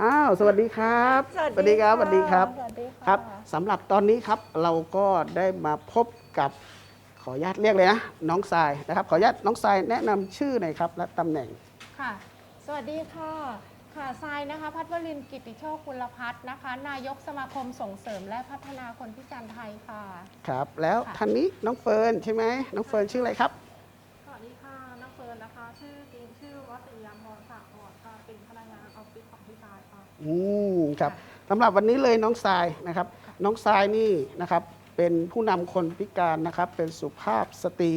อ้าวสวัสดีครับสวัสดีครับค่ะสวัสดีครับสวัสดีค่ะครับสำหรับตอนนี้ครับเราก็ได้มาพบกับขออนุญาตเรียกเลยนะน้องทรายนะครับ ขออนุญาตน้องทรายแนะนำชื่อหน่อยครับ และตำแหน่ง ค่ะ สวัสดีค่ะ ค่ะทรายนะคะ พัฒวรินทร์กิติโชคกุลพัฒน์นะคะ นายกสมาคมส่งเสริมและพัฒนาคนพิการไทยค่ะ ครับ แล้วค่ะ ท่านนี้น้องเฟิร์นใช่ไหมน้องเฟิร์นชื่ออะไรครับ สวัสดีค่ะน้องเฟิร์นนะคะ ชื่อจริงชื่อ อืมครับสำหรับวันนี้เลยน้องทรายนะครับ น้องทรายนี่นะครับเป็นผู้นำคนพิการนะครับ เป็นสุภาพสตรี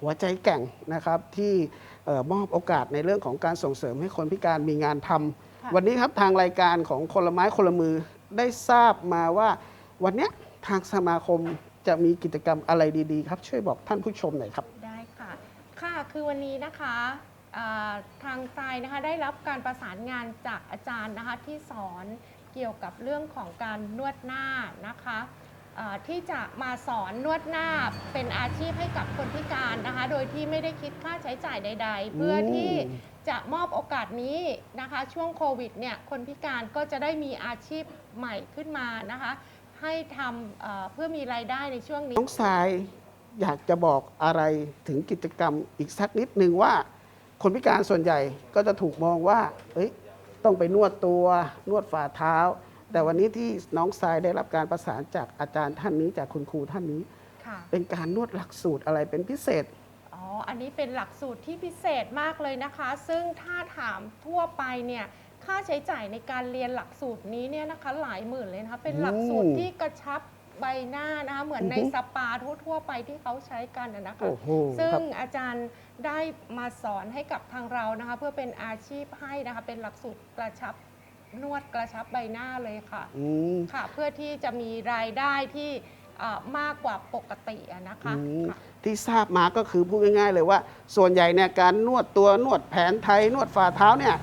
หัวใจแกร่งนะครับ ที่เอ่อมอบโอกาสในเรื่องของการส่งเสริมให้คนพิการมีงานทำค่ะ วันนี้ครับทางรายการของคนละไม้คนละมือได้ทราบมาว่า วันเนี้ยทางสมาคมจะมีกิจกรรมอะไรดีๆ ครับ ช่วยบอกท่านผู้ชมหน่อยครับ ได้ค่ะ ค่ะ คือวันนี้นะคะอ่า ทางทรายนะคะได้รับการประสานงานจากอาจารย์นะคะที่สอนเกี่ยวกับเรื่องของการนวดหน้านะคะที่จะมาสอนนวดหน้าเป็นอาชีพให้กับคนพิการนะคะ โดยที่ไม่ได้คิดค่าใช้จ่ายใด ๆ เพื่อที่จะมอบโอกาสนี้นะคะ ช่วงโควิดเนี่ยคนพิการก็จะได้มีอาชีพใหม่ขึ้นมานะคะ ให้ทำเอ่อเพื่อมีรายได้ในช่วงนี้น้องทรายอยากจะบอกอะไรถึงกิจกรรมอีกสักนิดหนึ่งว่า คนพิการส่วนใหญ่ก็จะถูกมองว่าเอ้ยต้องไปนวดตัวนวดฝ่าเท้า แต่วันนี้ที่น้องทรายได้รับการประสานจากอาจารย์ท่านนี้จากคุณครูท่านนี้ค่ะเป็นการนวดหลักสูตรอะไรเป็นพิเศษอ๋ออันนี้เป็นหลักสูตรที่พิเศษมากเลยนะคะ ซึ่งถ้าถามทั่วไปเนี่ยค่าใช้จ่ายในการเรียนหลักสูตรนี้เนี่ยนะคะหลายหมื่นเลยนะคะเป็นหลักสูตรที่กระชับ ใบหน้านะคะเหมือนในอือฮึสปาทั่วๆไปที่เขาใช้กันนะนะคะ โอ้โหซึ่งครับอาจารย์ได้มาสอนให้กับทางเรานะคะ เพื่อเป็นอาชีพให้นะคะเป็นหลักสูตรกระชับนวดกระชับใบหน้าเลยค่ะ อืม ค่ะ เพื่อที่จะมีรายได้ที่เอ่อมากกว่าปกติอะนะคะอืมค่ะ ที่ทราบมาก็คือพูดง่ายๆเลยว่า ส่วนใหญ่เนี่ยการนวดตัวนวดแผนไทยนวดฝ่าเท้าเนี่ย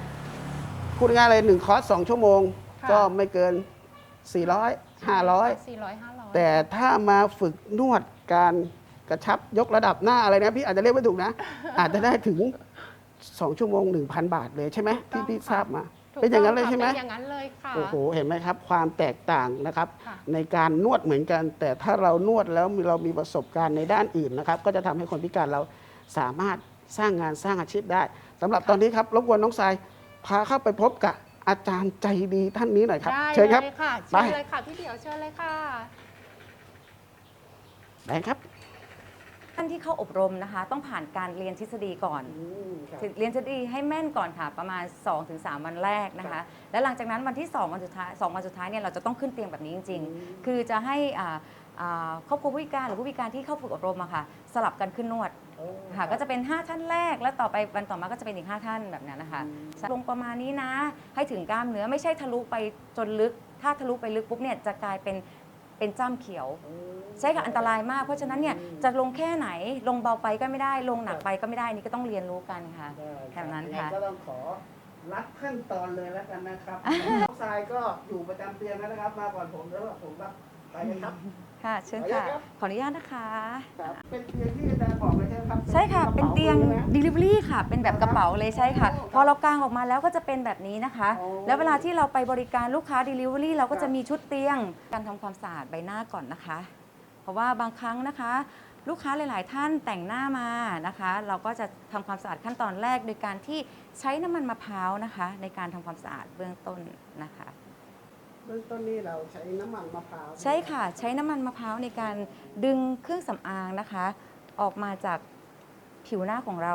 พูดง่ายๆเลยหนึ่งคอร์สสองชั่วโมง ค่ะ ก็ไม่เกิน 400 500 สี่ร้อยห้าร้อย แต่ถ้ามาฝึกนวดการกระชับยกระดับหน้าอะไรนะพี่อาจจะเรียกไม่ถูกนะ อาจจะได้ถึง 2 ชั่วโมง 1,000 บาทเลยใช่ไหมถูกที่ต้องพี่ทราบมาถูกเป็นอย่างนั้นต้เลยใช่ไหมค่ะเป็นอย่างนั้นเลยค่ะ โอ้โหเห็นไหมครับ ความแตกต่างนะครับ ค่ะ ในการนวดเหมือนกัน แต่ถ้าเรานวดแล้วมีเรามีประสบการณ์ในด้านอื่นนะครับ ก็จะทำให้คนพิการเราสามารถสร้างงานสร้างอาชีพได้สำหรับตอนนี้ครับรบกวนน้องทรายพาเข้าไปพบกับอาจารย์ใจดีท่านนี้หน่อยครับ ได้เชิญครับ เลยค่ะไปเชิญเลยค่ะพี่เดี่ยวเชิญเลยค่ะ ไหนครับท่านที่เข้าอบรมนะคะ ต้องผ่านการเรียนทฤษฎีก่อนเรียนทฤษฎีให้แม่นก่อนค่ะ ประมาณ 2-3 วันแรกนะครัคะ บแล้วหลังจากนั้นวันที่ 2 วันสุดท้ายสองวันสุดท้ายเนี่ยเราจะต้องขึ้นเตียงแบบนี้จริงๆคือจะให้อ่าอ่าครอบครัวผู้พิการหรือผู้พิการที่เข้าฝึกอบรมอะค่ะ สลับกันขึ้นนวดค่ะก็จะเป็น 5 ท่านแรก แล้วต่อไปวันต่อมาก็จะเป็นอีก 5 ท่านแบบนั้นนะคะ ลงประมาณนี้นะ ให้ถึงกล้ามเนื้อไม่ใช่ทะลุไปจนลึก ถ้าทะลุไปลึกปุ๊บเนี่ยจะกลายเป็นเป็นจ้ำเขียว ใช่ค่ะอันตรายมากเพราะฉะนั้นเนี่ยจะลงแค่ไหนลงเบาไปก็ไม่ได้ ลงหนักไปก็ไม่ได้อันนี่ก็ต้องเรียนรู้กันค่ะแบบนั้นค่ะก็ต้องขอรัดขั้นตอนเลยแล้วกันนะครับ น้องทรายก็อยู่ประจำเตียงแล้วนะครับ มาก่อนผมแล้วผมรับไปเลยครับ ค่ะเชิญขออนุญาค่ะตครับขออนุญาตนะคะ ครับ เป็นเตียงที่อาจารย์บอกเลยใช่ไหมครับใช่ค่ะ เป็นเตียง กระป๋าใช่ไหม Delivery ค่ะ เป็นแบบกระเป๋าเลยใช่ค่ะโอ้พอเรากางออกมาแล้วก็จะเป็นแบบนี้นะคะ โอ้แล้วเวลาที่เราไปบริการลูกค้า Delivery เราก็ครัจะบมีชุดเตียง การทำความสะอาดใบหน้าก่อนนะคะเพ ราะว่าบางครั้งนะคะ ลูกค้าหลาย ๆ ท่านแต่งหน้ามานะคะ เราก็จะทำความสะอาดขั้นตอนแรก โดยการที่ใช้น้ำมันมะพร้าวนะคะ ในการทำความสะอาดเบื้องต้นนะคะเบื้องต้นนี้เราใช้น้ำมันมะพร้าวใช่ค่ะ ใช้น้ำมันมะพร้าวในการดึงเครื่องสำอางนะคะ ออกมาจากผิวหน้าของเรา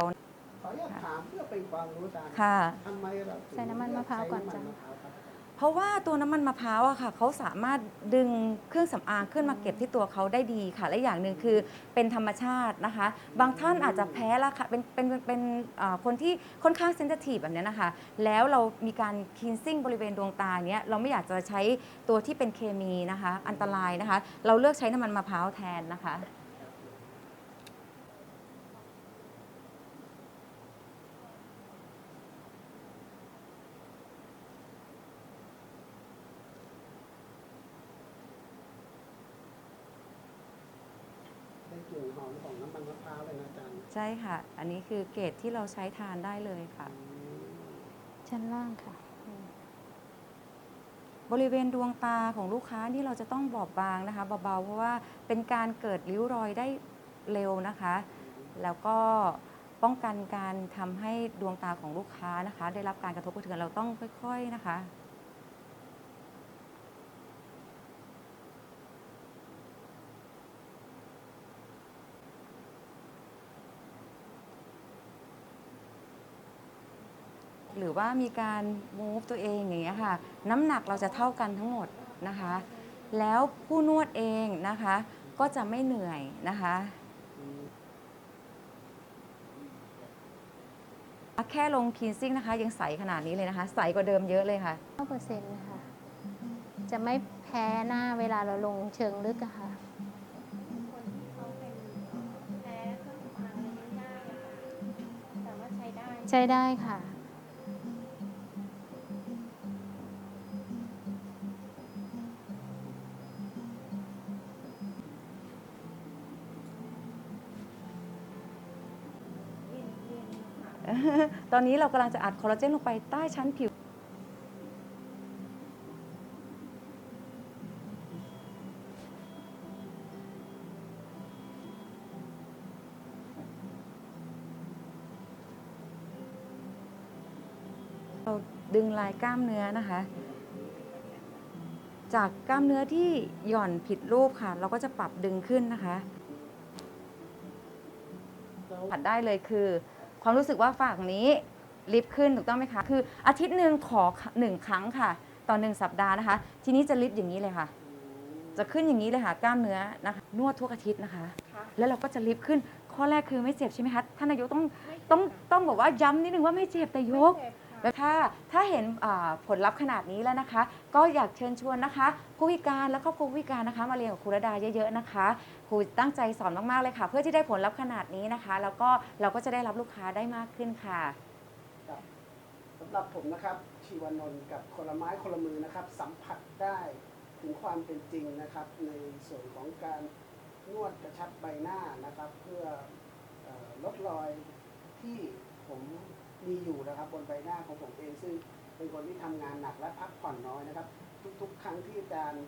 ขออนุญาตถามเพื่อเป็นความรู้อาจารย์ค่ะทำไมเราถึงใส่น้ำมันมะพร้าวก่อนใช้จ้ะำมัมะพ ราวครับเพราะว่าตัวน้ำมันมะพร้าวอะค่ะเขาสามารถดึงเครื่องสำอางขึ้นมาเก็บที่ตัวเขาได้ดีค่ะ และอย่างหนึ่งคือเป็นธรรมชาตินะคะ บางท่านอาจจะแพ้ละค่ะเป็นเป็นเป็นเป็นเอ่อคนที่ค่อนข้างเซนซิทีฟแบบเนี้ยนะคะ แล้วเรามีการคินซิ่งบริเวณดวงตาเนี้ยเราไม่อยากจะใช้ตัวที่เป็นเคมีนะคะ อันตรายนะคะ เราเลือกใช้น้ำมันมะพร้าวแทนนะคะ กลิ่นหอมของน้ำมันมะพร้าวเลยนะอาจารย์ใช่ค่ะ อันนี้คือเกรดที่เราใช้ทานได้เลยค่ะ ชั้นล่างค่ะ บริเวณดวงตาของลูกค้าที่เราจะต้องบอบบางนะคะเบาๆเพราะว่าเป็นการเกิดริ้วรอยได้เร็วนะคะ แล้วก็ป้องกันการทำให้ดวงตาของลูกค้านะคะ ได้รับการกระทบกระเทือนเราต้องค่อย ๆนะคะ หรือว่ามีการ move ตัวเองอย่างเงี้ยค่ะ น้ำหนักเราจะเท่ากันทั้งหมดนะคะ แล้วผู้นวดเองนะคะ ก็จะไม่เหนื่อยนะคะ แค่ลงคีนซิ่งนะคะ ยังใสขนาดนี้เลยนะคะ ใสกว่าเดิมเยอะเลยค่ะ9เปอร์เซ็นต์ค่ะจะไม่แพ้หน้าเวลาเราลงเชิงลึกอะค่ะคนที่เขา ตอนนี้เรากำลังจะอัดคอลลาเจนลงไปใต้ชั้นผิวเราดึงลายกล้ามเนื้อนะคะ จากกล้ามเนื้อที่หย่อนผิดรูปค่ะ เราก็จะปรับดึงขึ้นนะคะผัดได้เลยคือ ความรู้สึกว่าฝั่งนี้ลิฟต์ขึ้นถูกต้องไหมคะ คืออาทิตย์หนึ่งขอหนึ่งครั้งค่ะ ต่อหนึ่งสัปดาห์นะคะ ทีนี้จะลิฟต์อย่างนี้เลยค่ะ จะขึ้นอย่างนี้เลยค่ะกล้ามเนื้อนะคะนวดทุกอาทิตย์นะคะค่ะแล้วเราก็จะลิฟต์ขึ้นข้อแรกคือไม่เจ็บใช่ไหมคะท่านนายกต้องต้องต้องบอกว่าย้ำนิดนึงว่าไม่เจ็บแต่ยก แล้วถ้าถ้าเห็นอ่าผลลัพธ์ขนาดนี้แล้วนะคะ ก็อยากเชิญชวนนะคะผู้พิการและครอบครัวผู้พิการนะคะ มาเรียนกับครูระดาเยอะๆนะคะครูตั้งใจสอนมากๆเลยค่ะ เพื่อที่ได้ผลลัพธ์ขนาดนี้นะคะ แล้วก็เราก็จะได้รับลูกค้าได้มากขึ้นค่ะ ครับสำหรับผมนะครับ ชีวานนท์กับคนละไม้คนละมือนะครับ สัมผัสได้ถึงความเป็นจริงนะครับ ในส่วนของการนวดกระชับใบหน้านะครับ เพื่อเออลดรอยที่ผม มีอยู่นะครับบนใบหน้าของผมเองซึ่งเป็นคนที่ทำงานหนักและพักผ่อนน้อยนะครับ ทุกๆ ครั้งที่อาจารย์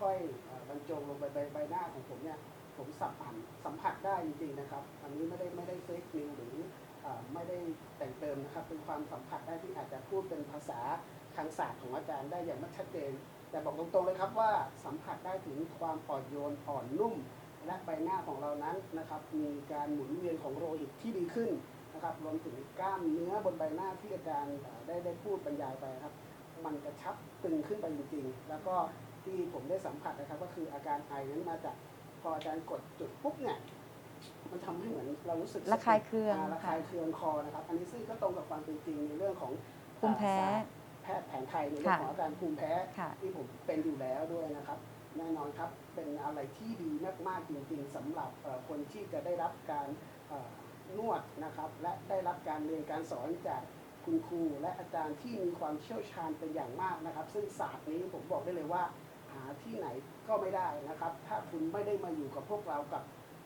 ค่อยๆบรรจงลงไปใบใบหน้าของผมเนี่ยผมสัมผัสสัมผัสได้จริงๆนะครับ อันนี้ไม่ได้ไม่ได้เฟกนิวหรือไม่ได้แต่งเติมนะครับ เป็นความสัมผัสได้ที่อาจจะพูดเป็นภาษาทางศาสตร์ของอาจารย์ได้อย่างชัดเจน แต่บอกตรงๆเลยครับว่าสัมผัสได้ถึงความอ่อนโยนอ่อนนุ่ม และใบหน้าของเรานั้นนะครับ มีการหมุนเวียนของโลหิตที่ดีขึ้น นะครับรวมถึงกล้ามเนื้อบนใบหน้าที่อาจารย์เอ่อได้ได้พูดบรรยายไปนะครับ มันกระชับตึงขึ้นไปจริงๆ แล้วก็ที่ผมได้สัมผัสนะครับ ก็คืออาการไอนั้นมาจากพออาจารย์กดจุดปุ๊บเนี่ยมันทำให้เหมือนเรารู้สึกระคายเคืองาระคายเคืองคอนะครับอันนี้ซึ่งก็ตรงกับความเป็นจริงในเรื่องของภูมิแพ้ศาสตร์แพทย์แผนไทยในเรื่องของอาการภูมิแพ้ค่ะที่ผมเป็นอยู่แล้วด้วยนะครับแน่นอนครับเป็นอะไรที่ดีมากๆจริงๆสำหรับเอ่อคนที่จะได้รับการเอ่อ นวดนะครับ และได้รับการเรียนการสอนจากคุณครูและอาจารย์ที่มีความเชี่ยวชาญเป็นอย่างมากนะครับ ซึ่งศาสตร์นี้ผมบอกได้เลยว่า หาที่ไหนก็ไม่ได้นะครับ ถ้าคุณไม่ได้มาอยู่กับพวกเรากับ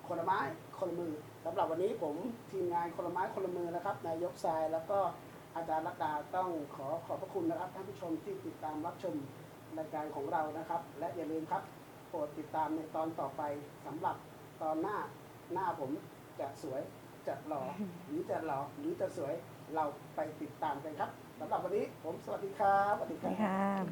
คนละไม้คนละมือสำหรับวันนี้ผมทีมงานคนละไม้คนละมือนะครับนายกทรายแล้วก็อาจารย์รัตดาต้องขอขอบพระคุณนะครับท่านผู้ชมที่ติดตามรับชมรายการของเรานะครับ และอย่าลืมครับโปรดติดตามในตอนต่อไปสำหรับตอนหน้าหน้าผมจะสวย จะหล่อหรือจะหล่อหรือจะสวยเราไปติดตามกันครับสำหรับวันนี้ผมสวัสดีครับสวัสดีสควัสรัดีบค่ะ